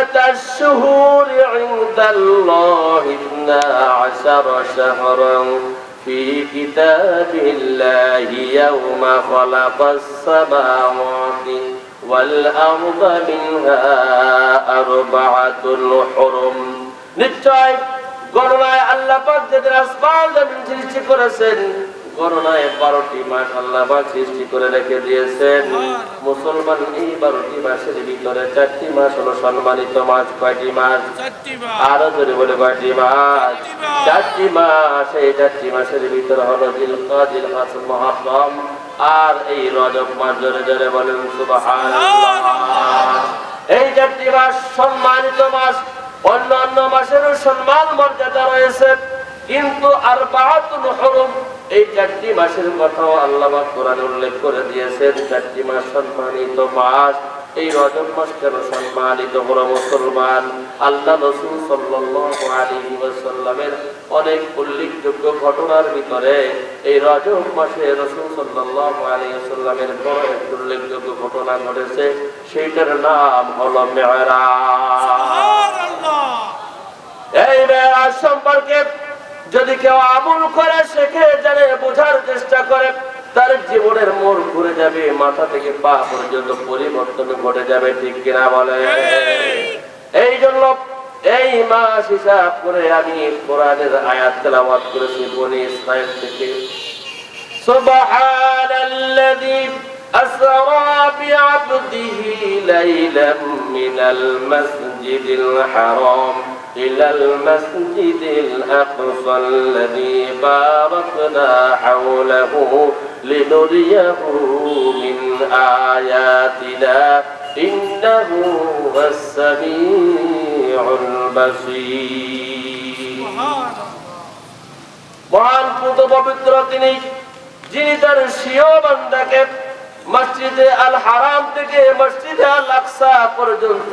عدة الشهور عند الله اثنا عشر شهرا في كتاب الله يوم خلق السماوات والأرض منها أربعة حرم নিশ্চয় গণনায় আল্লাহ পাক যাদের আসমান জমিন সৃষ্টি করেছেন গণনায় বারোটি মাস আল্লাহ সৃষ্টি করে রেখে দিয়েছেন মুসলমান এই বারোটি মাসের ভিতরে চারটি মাস হলো সম্মানিত মাস কয়টি মাস? আরও জোরে বলে কয়টি মাস? চারটি মাস। এই চারটি মাসের ভিতরে হলো দিল কাদিল মাস মহারম। আর এই রজব মাস জোরে জোরে বলেন এই চারটি মাস সম্মানিত মাস অন্যান্য মাসেরও সম্মান মর্যাদা রয়েছে। কিন্তু আর বাহাতুল হরম এই চারটি মাসের কথাও আল্লাহ কোরআনে উল্লেখ করে দিয়েছেন। চারটি মাস সম্মানিত মাস। এই রজব মাস কেন সম্মানিত হলো মুসলমান? আল্লাহ রসুল সাল্লাল্লাহু আলাইহি ওয়াসাল্লামের অনেক উল্লেখযোগ্য ঘটনার ভিতরে এই রজব মাসে রসুল সাল্লাল্লাহু আলাইহি ওয়াসাল্লামের বড় একটি উল্লেখযোগ্য ঘটনা ঘটেছে। সেইটার নাম হলো মেয়রাজ। এই মেয়েরাজ সম্পর্কে যদি কেউ আমল করে শেখে জানে, বোঝার চেষ্টা করে, তার জীবনের মোড় ঘুরে যাবে, মাথা থেকে পা পর্যন্ত পরিবর্তন ঘটে যাবে, ঠিক কিনা বলে? এই জন্য এই মাস হিসাব করে আমি কোরআনের আয়াত তেলাবাদ করেছি, বনি ইসরায়েল থেকে। সুবহানাল্লাযী আসরা বিআবদিহি লাইলাম মিনাল মাসজিদিল হারাম। إلى المسجد الأقصى الذي باركنا حوله لنريه من آياتنا إنه هو السميع البصير সুবহানাল্লাহ মহান পুত পবিত্র তিনি যিনি তার সিও বান্দাকে মসজিদে আল হারাম থেকে মসজিদে আল আকসা পর্যন্ত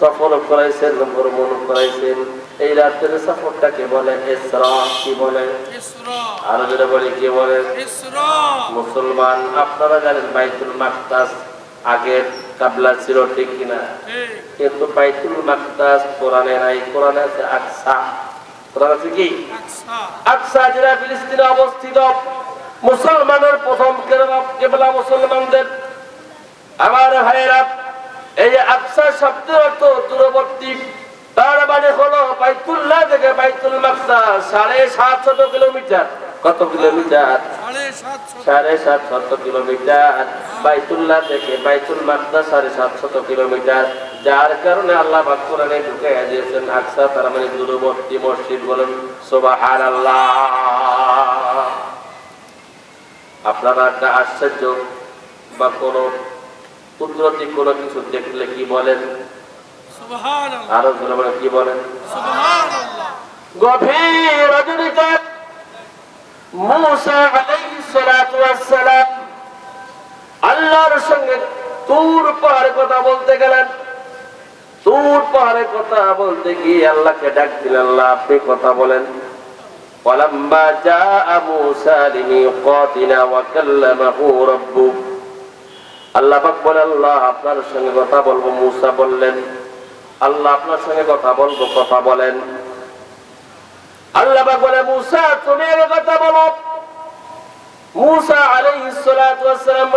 সফর করাইছেন ভ্রমণ করাইছেন। এই রাতের সফরটাকে বলে? ইসরা কি বলে? আরও যেটা বলে কি বলে? মুসলমান আপনারা জানেন বাইতুল মাকতাস আগের কাবলা ছিল ঠিক কিনা? কিন্তু বাইতুল মাকতাস কোরআনে নাই কোরআনে আছে আকসা। কোরআন আছে কি? আকসা। যেটা ফিলিস্তিনে অবস্থিত। মুসলমানের প্রথম কেবলা- কেবলা মুসলমানদের। আমার ভাইয়েরা এই আকসা শব্দের অর্থ দূরবর্তী তার মানে হলো বাইতুল্লাহ থেকে সাড়ে সাতশত কিলোমিটার। কত কিলোমিটার? সাড়ে সাতশত। কিলোমিটার। বাইতুল্লাহ থেকে বাইতুল মাকদা সাড়ে সাতশত কিলোমিটার। যার কারণে আল্লাহ পাক কোরআনে ঢুকে দিয়েছেন আকসা তার মানে দূরবর্তী মসজিদ বলেন সুবহানাল্লাহ। আপনারা একটা আশ্চর্য বা কোন কুদরতি কোনো কিছু দেখলে কি বলেন? আরও কি বলেন? গভীর রজনীতে মুসা আলাইহিস সালাতু ওয়াস সালাম আল্লাহর সঙ্গে তুর পাহাড়ে কথা বলতে গেলেন তুর পাহাড়ে কথা বলতে গিয়ে আল্লাহকে ডাক দিলেন আল্লাহ আপনি কথা বলেন ولما جاء موسى لميقاتنا وكلمه ربه আল্লাহ পাক বলে আল্লাহ আপনার সঙ্গে কথা বলবো মুসা বললেন আল্লাহ আপনার সঙ্গে কথা বলবো কথা বলেন আল্লাহ কথা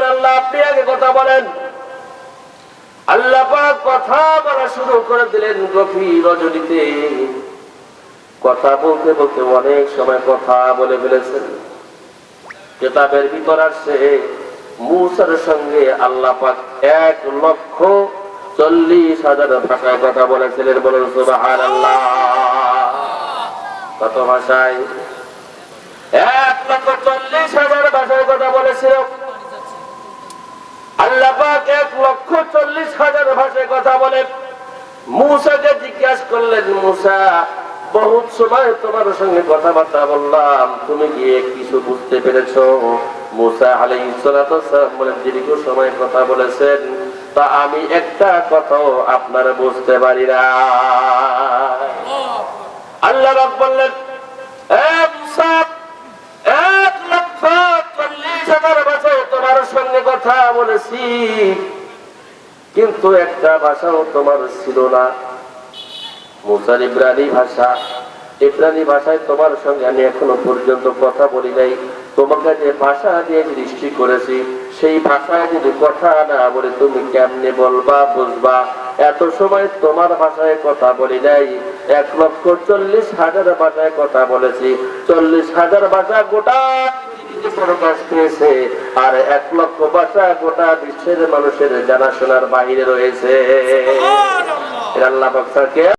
আল্লাহ আল্লাহ বলতে বলতে অনেক সময় কথা বলে ফেলেছেন। কেতাবের ভিতর আসছে, মুসার সঙ্গে আল্লাহ পাক এক লক্ষ চল্লিশ হাজার ভাষায় কথা বলেছিলেন। বলুন, সুবহানাল্লাহ। কত ভাষায়? এক লক্ষ চল্লিশ হাজার ভাষায় কথা বলেছিল। আল্লাহ পাক এক লক্ষ চল্লিশ হাজার ভাষায় কথা বলে মুসাকে জিজ্ঞাসা করলেন, মুসা, বহুত সময় তোমার সঙ্গে কথাবার্তা বললাম। তুমি গিয়ে কিছু বুঝতে পেরেছ? মুসা আলাইহিস সালাতু ওয়াস সালাম বলেন, দীর্ঘ সময় কথা বলেছেন, তা আমি একটা কথাও আপনারা বুঝতে পারি না। আল্লাহ রাব বললেন "এ মুসা, এক লক্ষ চল্লিশ হাজার বছর তোমার সঙ্গে কথা বলেছি। কিন্তু একটা ভাষাও তোমার ছিল না। মুসার ইব্রানি ভাষা ইব্রানি ভাষায় তোমার সঙ্গে আমি এখনও পর্যন্ত কথা বলি নাই। তোমাকে যে ভাষা দিয়ে সৃষ্টি করেছি সেই ভাষায় যদি কথা না বলে তুমি কেমনে বলবা বুঝবা? এত সময় তোমার ভাষায় কথা বলি নাই। এক লক্ষ চল্লিশ হাজার ভাষায় কথা বলেছি। চল্লিশ হাজার ভাষা গোটা পৃথিবীতে প্রকাশ পেয়েছে। আর এক লক্ষ ভাষা গোটা বিশ্বের মানুষের জানাশোনার বাইরে রয়েছে। আল্লাহ